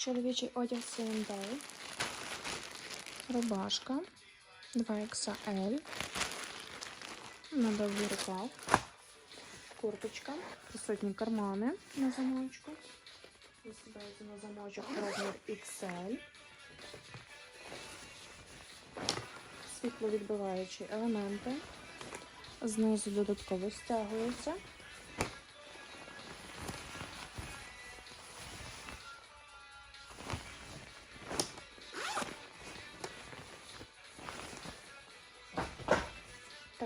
Чоловічий одяг C&A. Рубашка 2XL. На довгий рукав. Курточка. Присутні кармани на замочку. Висібається на замочок розмір XL. Світловідбиваючі елементи. Знизу додатково стягується.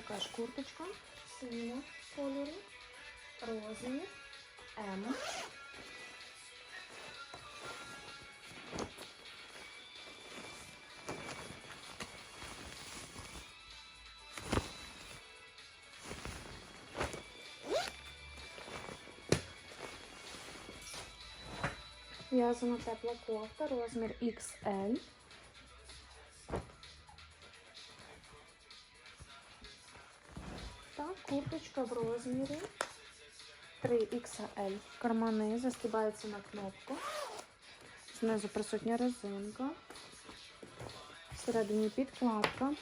Така ж курточка синього кольору, розмір М. В'язана тепла кофта, розмір XL. Курточка в розмірі 3XL. Кармани застібаються на кнопку. Знизу присутня резинка. Всередині підкладка.